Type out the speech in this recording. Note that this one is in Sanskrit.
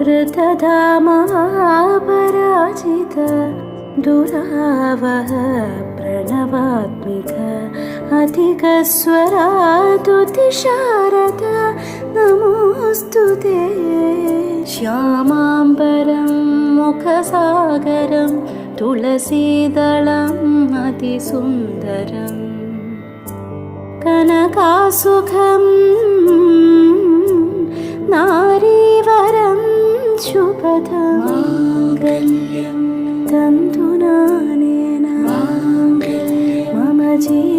ऋतधामापराजित दुरावह प्रणवात्मिक अधिकस्वरातुतिशारद नमोऽस्तु ते। श्यामाम्बरं मुखसागरं तुलसीदलम् अतिसुन्दरम् कनकासुखं శుభదాంగల్యం తంతునా మమ జీ